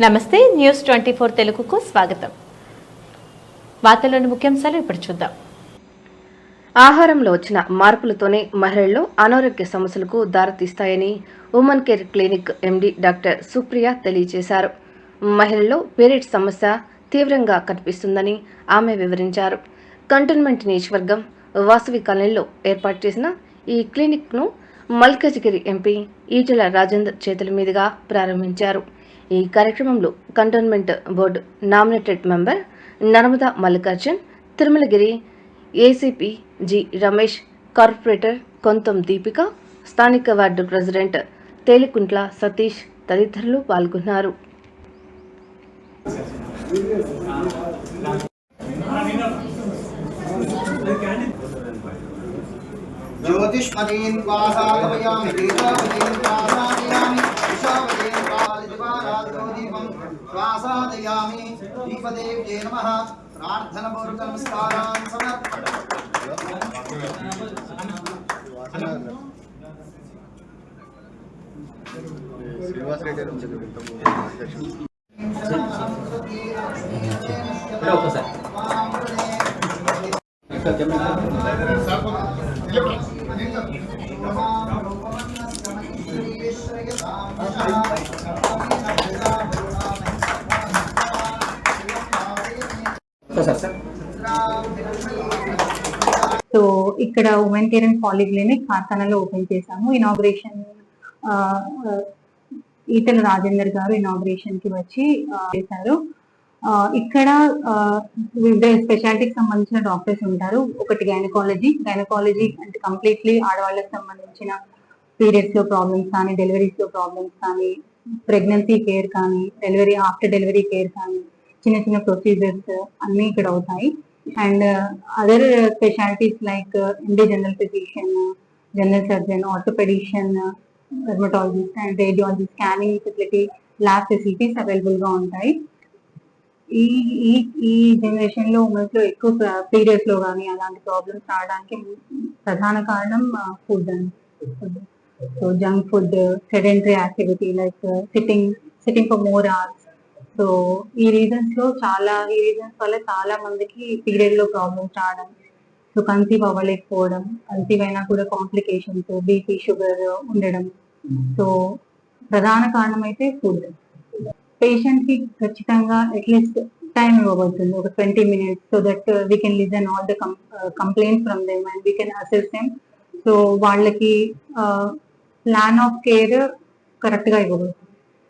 నమస్తే news twenty four తెలుగుకు స్వాగతం. వార్తల్లోని ముఖ్యాంశాలు ఇప్పుడు చూద్దాం. ఆహారంలో వచ్చిన మార్పులతోనే మహిళల్లో అనారోగ్య సమస్యలకు దారితీస్తాయని women care clinic MD doctor Supriya తెలియజేశారు. మహిళల్లో పీరియడ్ సమస్య తీవ్రంగా కనిపిస్తుందని ఆమె వివరించారు. కంటోన్మెంట్ నియోజకవర్గం వాసవి కాలనీలో ఏర్పాటు చేసిన ఈ క్లినిక్ను మల్కజ్గిరి ఎంపీ ఈటెల రాజేందర్ చేతుల మీదుగా ప్రారంభించారు. ఈ కార్యక్రమంలో cantonment board nominated member Narmada Mallikarjun Tirumalagiri ACP G Ramesh corporator Kontham Deepika స్థానిక వార్డు ప్రెసిడెంట్ తేలికుంట్ల సతీష్ తదితరులు పాల్గొన్నారు. జ్యోతిష్మదీన్ వాసాగమయామి शिवासादयामि दीपदेव्ये नमः प्रार्थनपूर्वकं स्कारान् समर्पयामि श्रीनिवास సో ఇక్కడ ఉమెన్ కేర్ అండ్ పాలిక్లినిక్ కార్ఖానాలో ఓపెన్ చేశాము. ఇనాగ్రేషన్ ఈతల రాజేందర్ గారు ఇనాగ్రేషన్కి వచ్చి చేశారు. ఇక్కడ వివిధ స్పెషాలిటీకి సంబంధించిన డాక్టర్స్ ఉంటారు. ఒకటి గైనకాలజీ గైనకాలజీ అంటే కంప్లీట్లీ ఆడవాళ్ళకి సంబంధించిన పీరియడ్స్లో ప్రాబ్లమ్స్ కానీ డెలివరీస్లో ప్రాబ్లమ్స్ కానీ ప్రెగ్నెన్సీ కేర్ కానీ డెలివరీ ఆఫ్టర్ డెలివరీ కేర్ కానీ చిన్న చిన్న ప్రొసీజర్స్ అన్నీ ఇక్కడ అవుతాయి. And other specialities like indie general physician general surgeon orthopedician dermatologist and radiology scanning facility lab facilities available గా ఉంటాయి ఈ ఈ ఈ జనరేషన్ లో ఉమెన్స్ లో ఎక్కువ పీరియడ్స్ లో కానీ అలాంటి ప్రాబ్లమ్స్ రావడానికి ప్రధాన కారణం ఫుడ్ అండి so junk food sedentary activity like sitting sitting for more hours so ఈ రీజన్స్లో చాలా ఈ రీజన్స్ వల్ల చాలా మందికి పీరియడ్లో ప్రాబ్లమ్స్ రావడం సో కన్సీవ్ అవ్వలేకపోవడం కన్సీవ్ అయినా కూడా కాంప్లికేషన్స్ బీపీ షుగర్ ఉండడం. సో ప్రధాన కారణం అయితే ఫుడ్ పేషెంట్కి ఖచ్చితంగా అట్లీస్ట్ టైం ఇవ్వబడుతుంది. ఒక twenty minutes so that we can listen all the complaint from them and we can assess them so వాళ్ళకి ప్లాన్ ఆఫ్ కేర్ కరెక్ట్గా ఇవ్వబడుతుంది.